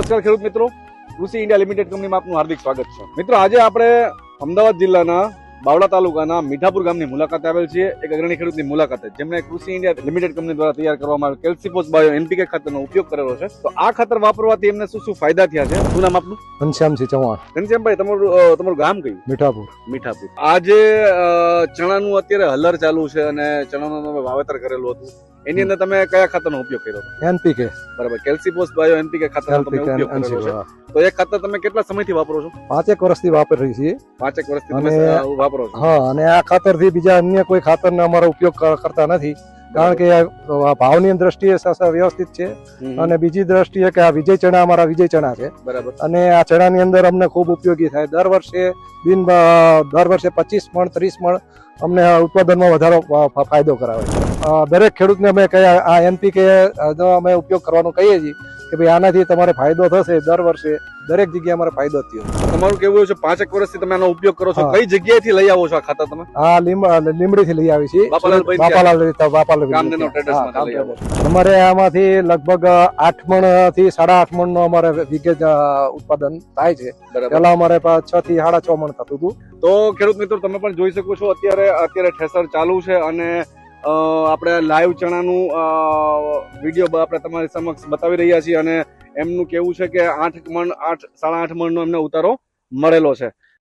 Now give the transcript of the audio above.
નમસ્કાર ખેડૂત મિત્રો, કૃષિ ઇન્ડિયા લિમિટેડ કંપનીમાં આપનું હાર્દિક સ્વાગત છે. મિત્રો, આજે આપણે અમદાવાદ જિલ્લાના બાવળા તાલુકાના મીઠાપુર ગામની મુલાકાતે આવેલ છે એક અગ્રણી ખેડૂતની મુલાકાત જેમણે કૃષિ ઇન્ડિયા લિમિટેડ કંપની દ્વારા તૈયાર કરવામાં આવેલ કેલ્સીફોસ બાયો એનપીકે ખાતરનો ઉપયોગ કરેલો છે. તો આ ખાતર વાપરવાથી એમને શું શું ફાયદા થયા છે? શું નામ આપનું? ઘનશ્યામસિંહ ચૌહાણ. ઘનશ્યામભાઈ તમારું તમારું ગામ કયું? મીઠાપુર. મીઠાપુર. આજે ચણાનું અત્યારે હલર ચાલુ છે અને ચણાનું તમે વાવેતર કરેલું હતું. એની અંદર તમે કયા ખાતરનો ઉપયોગ કર્યો? એનપીકે. બરાબર. કેલ્સીફોસ બાયો એનપીકે ખાતરનો તમે ઉપયોગ કર્યો છે. તો એ ખાતર તમે કેટલા સમયથી વાપરો છો? પાંચેક વર્ષથી વાપરી છીએ. પાંચેક વર્ષથી તમે વાપરો છો? હા અને આ ખાતરથી બીજા અન્ય કોઈ ખાતરનો અમારો ઉપયોગ કરતા નથી. કારણ કે આ ભાવની દ્રષ્ટિએ વ્યવસ્થિત છે. અને બીજી દ્રષ્ટિએ કે આ વિજય ચણા અમારા વિજય ચણા છે. બરાબર. અને આ ચણાની અંદર અમને ખૂબ ઉપયોગી થાય. દર વર્ષે દિન દર વર્ષે પચીસ મણ ત્રીસ મણ અમને ઉત્પાદનમાં વધારો ફાયદો કરાવે છે. દરેક ખેડૂતને અમે કયા આ એનપીકે અમે ઉપયોગ કરવાનું કહીએ છીએ. કે ભાઈ આનાથી તમારે ફાયદો થશે દર વર્ષે દરેક જગ્યાએ અમારે ફાયદો થયો. તમારું કેવું છે? પાંચેક વર્ષથી તમે આનો ઉપયોગ કરો છો? કઈ જગ્યાએથી લઈ આવો છો આ ખાતા તમે? હા લીમડી થી લઈ આવી છીએ. અમારે આમાંથી લગભગ આઠ મણથી સાડા આઠ મણ નો અમારે વિગેજ ઉત્પાદન થાય છે. પેલા અમારે છ થી સાડા છ મણ થતું હતું. તો ખેડૂત મિત્રો તમે પણ જોઈ શકો છો અત્યારે અત્યારે ઠેસર ચાલુ છે અને આપણે લાઈવ ચણાનું વીડિયો આપણે તમારી સમક્ષ બતાવી રહ્યા છીએ અને એમનું કેવું છે કે આઠ મણ, આઠ, સાડા આઠ મણનો એમને ઉતારો મળેલો છે.